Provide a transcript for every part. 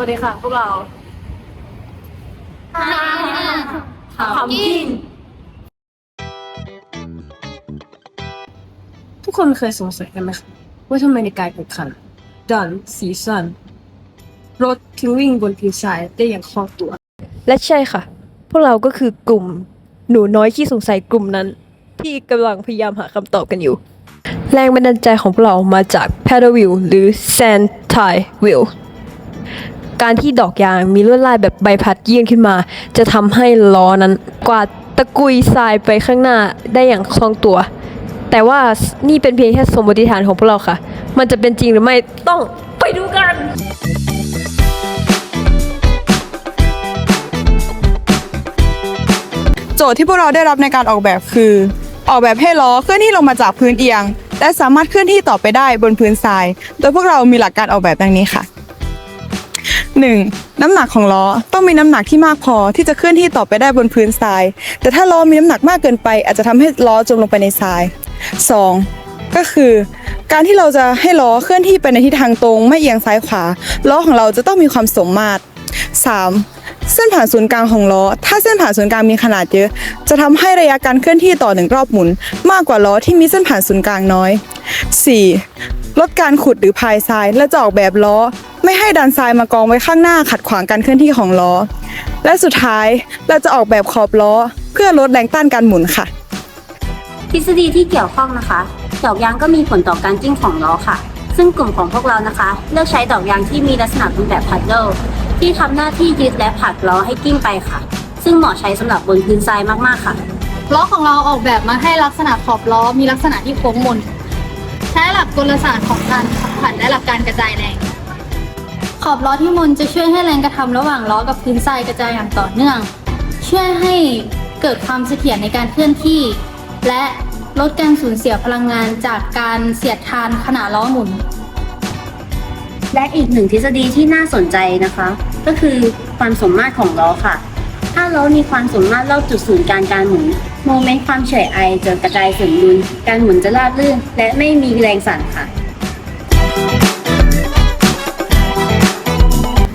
วัสดีค่ะ พวกเราขำกิน ทุกคนเคยสงสัยกันไหมคะว่าทำไมในการแข่งขันดันซีซันรถถึงวิ่งบนพื้นทรายได้อย่างคล่องตัว และใช่ค่ะ พวกเราก็คือกลุ่ม หนูน้อยที่สงสัยกลุ่มนั้น ที่กำลังพยายามหาคำตอบกันอยู่ แรงบันดาลใจของพวกเรามาจาก paddle wheel หรือ sand tie wheel การที่ดอกยางมีลวดลายแบบใบพัดยื่นขึ้นมา จะทำให้ล้อนั้นกวาดตะกุยทรายไปข้างหน้าได้อย่างคล่องตัว แต่ว่านี่เป็นเพียงแค่สมมติฐานของพวกเราค่ะ มันจะเป็นจริงหรือไม่ต้องไปดูกันโจทย์ที่พวกเราได้รับในการออกแบบคือ ออกแบบให้ล้อเคลื่อนที่ลงมาจากพื้นเอียง และสามารถเคลื่อนที่ต่อไปได้บนพื้นทราย โดยพวกเรามีหลักการออกแบบดังนี้ค่ะ 1. น้ำหนักของล้อต้องมีน้ำหนักที่มากพอที่จะเคลื่อนที่ต่อไปได้บนพื้นทราย แต่ถ้าล้อมีน้ำหนักมากเกินไป อาจจะทำให้ล้อจมลงไปในทราย 2. ก็คือ การที่เราจะให้ล้อเคลื่อนที่ไปในทิศทางตรง ไม่เอียงซ้ายขวา ล้อของเราจะต้องมีความสมมาตร 3. เส้นผ่านศูนย์กลางของล้อ ถ้าเส้นผ่านศูนย์กลางมีขนาดเยอะ จะทำให้ระยะการเคลื่อนที่ต่อหนึ่งรอบหมุน มากกว่าล้อที่มีเส้นผ่านศูนย์กลางน้อย 4. ลดการขุดหรือพายทรายและจะออกแบบล้อ ดันทรายมากองไว้ข้างหน้าขัดขวางการเคลื่อนที่ของล้อ และสุดท้ายเราจะออกแบบขอบล้อ เพื่อลดแรงต้านการหมุนค่ะ ทฤษฎีที่เกี่ยวข้องนะคะดอกยางก็มีผลต่อการจิ้งของล้อค่ะ ซึ่งกลุ่มของพวกเรานะคะ เลือกใช้ดอกยางที่มีลักษณะเป็นแบบพัดเดิลที่ทำหน้าที่ยึดและผลักล้อให้กิ้งไปค่ะ ซึ่งเหมาะใช้สำหรับบนพื้นทรายมากๆค่ะ ล้อของเราออกแบบมาให้ลักษณะขอบล้อมีลักษณะที่โค้งมน ใช้หลักกลศาสตร์ของการขับผันและหลักการกระจายแรงข อบล้อที่มนจะช่วยให้แรงกระทำระหว่างล้อกับพื้นทรายกระจายอย่างต่อเนื่อง ช่วยให้เกิดความเสถียรในการเคลื่อนที่ และลดการสูญเสียพลังงานจากการเสียดทานขณะล้อหมุน และอีกหนึ่งทฤษฎีที่น่าสนใจนะคะ ก็คือความสมมาตรของล้อค่ะ ถ้าล้อมีความสมมาตรรอบจุดศูนย์กลางการหมุนโมเมนต์ความเฉยไอจะกระจายสมดุลการหมุนจะราบรื่น และไม่มีแรงสั่นค่ะ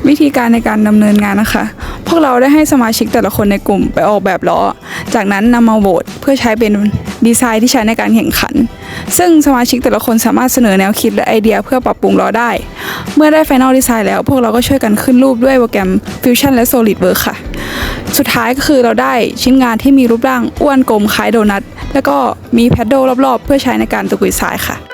วิธีการในการดำเนินงานนะคะ พวกเราได้ให้สมาชิกแต่ละคนในกลุ่มไปออกแบบล้อ จากนั้นนำมาโหวตเพื่อใช้เป็นดีไซน์ที่ใช้ในการแข่งขัน ซึ่งสมาชิกแต่ละคนสามารถเสนอแนวคิดและไอเดียเพื่อปรับปรุงล้อได้ เมื่อได้ Final Design แล้ว พวกเราก็ช่วยกันขึ้นรูปด้วยโปรแกรม Fusion และ SolidWorks ค่ะ สุดท้ายก็คือเราได้ชิ้นงานที่มีรูปร่างอ้วนกลมคล้ายโดนัทแล้วก็มีแพดเดิลรอบๆ เพื่อใช้ในการตะกุยทรายค่ะ